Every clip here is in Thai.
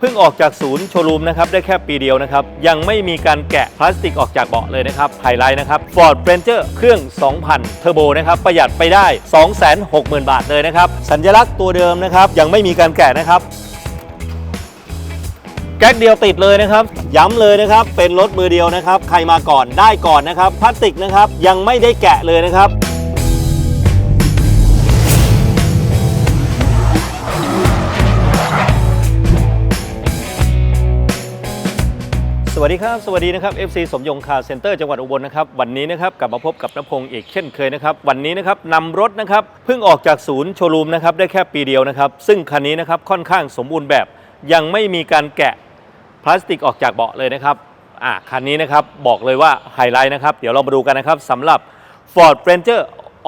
เพิ่งออกจากศูนย์โชว์รูมนะครับได้แค่ปีเดียวนะครับ ยังไม่มีการแกะพลาสติกออกจากเบาะเลยนะครับไฮไลท์นะครับ Ford Ranger เครื่อง 2,000 เทอร์โบนะครับประหยัดไปได้ 260,000 บาทเลยนะครับ สัญลักษณ์ตัวเดิมนะครับ ยังไม่มีการแกะนะครับ แก๊กเดียวติดเลยนะครับ ย้ำเลยนะครับ เป็นรถมือเดียวนะครับ ใครมาก่อนได้ก่อนนะครับพลาสติกนะครับยังไม่ได้แกะเลยนะครับ สวัสดีครับ สวัสดีนะครับ FC สมยงคาเซ็นเตอร์จังหวัดอุบลนะครับวันนี้นะครับกลับมาพบกับนพงศ์อีกเช่นเคยนะครับวันนี้นะครับนำรถนะครับเพิ่งออกจากศูนย์โชว์รูมนะครับได้แค่ปีเดียวนะครับซึ่งคันนี้นะครับค่อนข้างสมบูรณ์แบบ ยังไม่มีการแกะพลาสติกออกจากเบาะเลยนะครับอ่าคันนี้นะครับบอกเลยว่าไฮไลท์นะครับเดี๋ยวเรามาดูกันนะครับสำหรับ Ford Ranger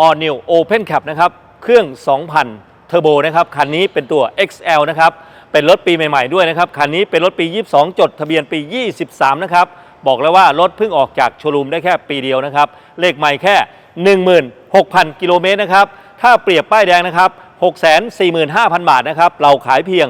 All New Open Cap นะครับเครื่อง 2,000เทอร์โบนะครับคันนี้เป็นตัว XL นะครับ เป็นรถปีใหม่ๆด้วยนะครับ คันนี้เป็นรถปี 22 จด ทะเบียนปี 23 นะครับ บอกแล้วว่ารถเพิ่งออกจากโชว์รูมได้แค่ปีเดียวนะครับ เลขใหม่แค่ 16,000 กิโลเมตรนะครับ ถ้าเปรียบป้ายแดงนะครับ 645,000 บาทนะครับ เราขายเพียง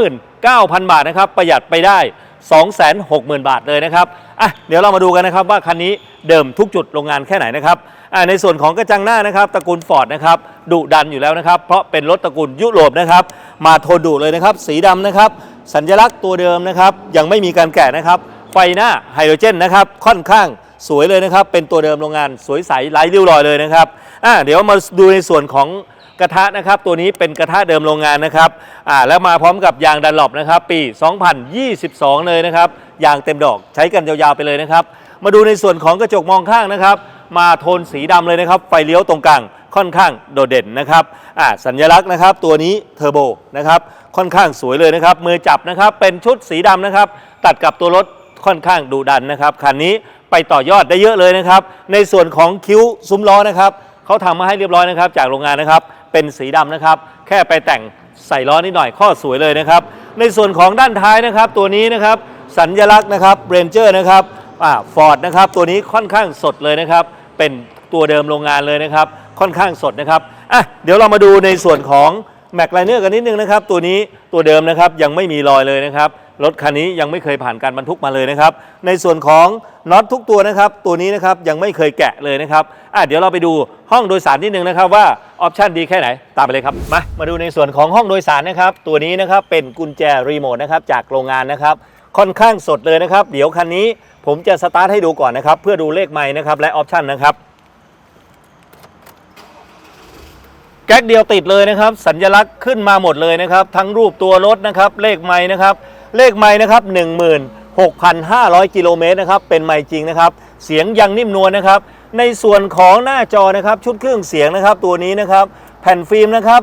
439,000 บาทนะครับ ประหยัดไปได้ 260,000 บาทเลยนะครับอะเดี๋ยวเรามาดูกันนะครับว่าคันนี้เดิมทุกจุดโรงงานแค่ไหนนะครับอ่าในส่วนของกระจังหน้านะครับตระกูลฟอร์ดนะครับดุดันอยู่แล้วนะครับ เพราะเป็นรถตระกูลยุโรปนะครับมาโทนดุเลยนะครับ สีดำนะครับ สัญลักษณ์ตัวเดิมนะครับยังไม่มีการแกะนะครับ ไฟหน้าไฮโดรเจนนะครับค่อนข้างสวยเลยนะครับ เป็นตัวเดิมโรงงานสวยใสไร้ริ้วรอยเลยนะครับอ่าเดี๋ยวมาดูในส่วนของ กระทะนะครับตัวนี้เป็นกระทะเดิมโรงงานนะครับอ่าแล้วมาพร้อมกับยางดันหลบนะครับปี 2022 เลยนะครับยางเต็มดอกใช้กันยาวๆไปเลยนะครับมาดูในส่วนของกระจกมองข้างนะครับ มาโทนสีดำเลยนะครับ ไฟเลี้ยวตรงกลางค่อนข้างโดดเด่นนะครับอ่าสัญลักษณ์นะครับ ตัวนี้เทอร์โบนะครับค่อนข้างสวยเลยนะครับ มือจับนะครับเป็นชุดสีดำนะครับ ตัดกับตัวรถค่อนข้างดุดันนะครับคันนี้ไปต่อยอดได้เยอะเลยนะครับ ในส่วนของคิ้วซุ้มล้อนะครับเขาทำมาให้เรียบร้อยนะครับ จากโรงงานนะครับ เป็นสีดำนะครับ แค่ไปแต่งใส่ล้อนิดหน่อยข้อสวยเลยนะครับ ในส่วนของด้านท้ายนะครับ ตัวนี้นะครับสัญลักษณ์นะครับเรนเจอร์นะครับอ่าฟอร์ดนะครับตัวนี้ค่อนข้างสดเลยนะครับ เป็นตัวเดิมโรงงานเลยนะครับ ค่อนข้างสดนะครับอะเดี๋ยวเรามาดูในส่วนของแม็กไลเนอร์กันนิดนึงนะครับ ตัวนี้ตัวเดิมนะครับยังไม่มีรอยเลยนะครับ รถคันนี้ยังไม่เคยผ่านการบรรทุกมาเลยนะครับ ในส่วนของน็อตทุกตัวนะครับ ตัวนี้นะครับยังไม่เคยแกะเลยนะครับอะเดี๋ยวเราไปดูห้องโดยสารนิดนึงนะครับว่าออปชันดีแค่ไหนตามไปเลยครับมามาดูในส่วนของห้องโดยสารนะครับตัวนี้นะครับเป็นกุญแจรีโมทนะครับจากโรงงานนะครับค่อนข้างสดเลยนะครับ เดี๋ยวคันนี้ผมจะสตาร์ทให้ดูก่อนนะครับ เพื่อดูเลขไม้นะครับและออปชันนะครับแก๊กเดียวติดเลยนะครับ สัญลักษณ์ขึ้นมาหมดเลยนะครับ ทั้งรูปตัวรถนะครับ เลขไม้นะครับ เลขไม้นะครับ16,500 กิโลเมตรนะครับ เป็นไม้จริงนะครับ เสียงยังนิ่มนวลนะครับ ในส่วนของหน้าจอนะครับ ชุดเครื่องเสียงนะครับ ตัวนี้นะครับ แผ่นฟิล์มนะครับ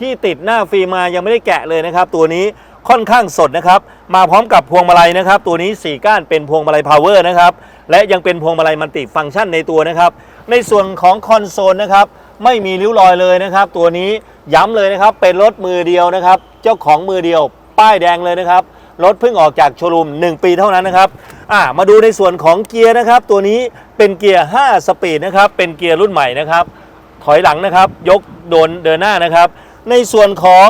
ที่ติดหน้าฟิล์มมายังไม่ได้แกะเลยนะครับ ตัวนี้ค่อนข้างสดนะครับ มาพร้อมกับพวงมาลัยนะครับ ตัวนี้ 4 ก้านเป็นพวงมาลัยพาวเวอร์นะครับ และยังเป็นพวงมาลัยมัลติฟังก์ชันในตัวนะครับ ในส่วนของคอนโซลนะครับ ไม่มีริ้วรอยเลยนะครับ ตัวนี้ย้ำเลยนะครับ เป็นรถมือเดียวนะครับ เจ้าของมือเดียว ป้ายแดงเลยนะครับ รถเพิ่งออกจากโชว์รูม 1 ปีเท่านั้นนะครับอ่ามาดูในส่วนของเกียร์นะครับ ตัวนี้เป็นเกียร์ 5 สปีดนะครับ เป็นเกียร์รุ่นใหม่นะครับ ถอยหลังนะครับ ยกโดนเดินหน้านะครับ ในส่วนของ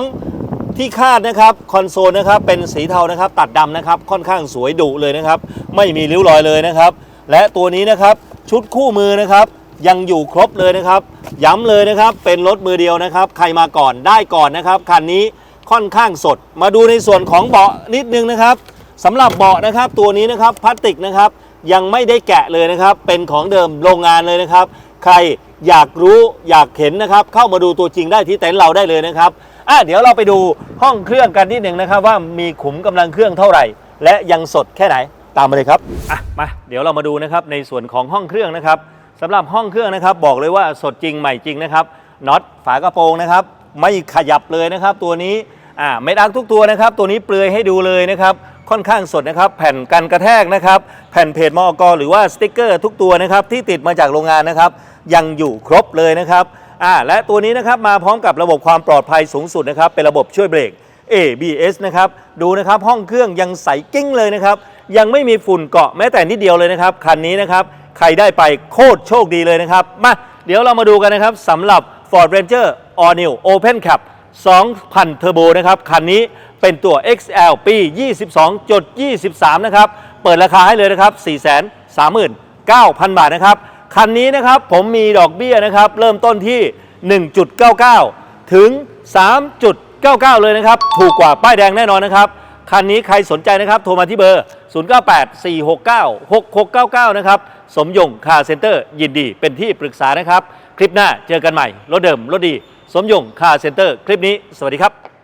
ที่คาดนะครับคอนโซลนะครับเป็นสีเทานะครับ ตัดดำนะครับค่อนข้างสวยดุเลยนะครับ ไม่มีริ้วรอยเลยนะครับ และตัวนี้นะครับชุดคู่มือนะครับยังอยู่ครบเลยนะครับ ย้ำเลยนะครับเป็นรถมือเดียวนะครับ ใครมาก่อนได้ก่อนนะครับคันนี้ ค่อนข้างสด มาดูในส่วนของเบาะนิดนึงนะครับสำหรับเบาะนะครับตัวนี้นะครับพลาสติกนะครับยังไม่ได้แกะเลยนะครับ เป็นของเดิมโรงงานเลยนะครับ ใครอยากรู้อยากเห็นนะครับ เข้ามาดูตัวจริงได้ที่เต็นท์เราได้เลยนะครับอะเดี๋ยวเราไปดูห้องเครื่องกันนิดหนึ่งนะครับ ว่ามีขุมกำลังเครื่องเท่าไหร่ และยังสดแค่ไหนตามมาเลยครับอะมาเดี๋ยวเรามาดูนะครับในส่วนของห้องเครื่องนะครับสำหรับห้องเครื่องนะครับ บอกเลยว่าสดจริงใหม่จริงนะครับน็อตฝากระโปรงนะครับ ไม่ขยับเลยนะครับ ตัวนี้ อ่าไม่ดังทุกตัวนะครับ ตัวนี้เปลือยให้ดูเลยนะครับ ค่อนข้างสดนะครับ แผ่นกันกระแทกนะครับ แผ่นเพจมอกหรือว่าสติกเกอร์ทุกตัวนะครับ ที่ติดมาจากโรงงานนะครับ ยังอยู่ครบเลยนะครับอ่าและตัวนี้นะครับมาพร้อมกับระบบความปลอดภัยสูงสุดนะครับ เป็นระบบช่วยเบรก ABS นะครับ ดูนะครับห้องเครื่องยังใสกิ้งเลยนะครับ ยังไม่มีฝุ่นเกาะแม้แต่นิดเดียวเลยนะครับ คันนี้นะครับ ใครได้ไปโคตรโชคดีเลยนะครับ มา เดี๋ยวเรามาดูกันนะครับสำหรับ Ford Ranger All New Open Cap 2,000 Turbo นะครับคันนี้เป็นตัว XL ปี 22.23 นะครับ เปิดราคาให้เลยนะครับ 439,000 บาทนะครับ คันนี้นะครับผมมีดอกเบี้ยนะครับ เริ่มต้นที่ 1.99 ถึง 3.99 เลยนะครับ ถูกกว่าป้ายแดงแน่นอนนะครับ คันนี้ใครสนใจนะครับ โทรมาที่เบอร์ 0984696699 นะครับ สมยงคาร์เซ็นเตอร์ ยินดีเป็นที่ปรึกษานะครับ คลิปหน้าเจอกันใหม่ รถเดิม รถดี สมยงคาเซ็นเตอร์ คลิปนี้ สวัสดีครับ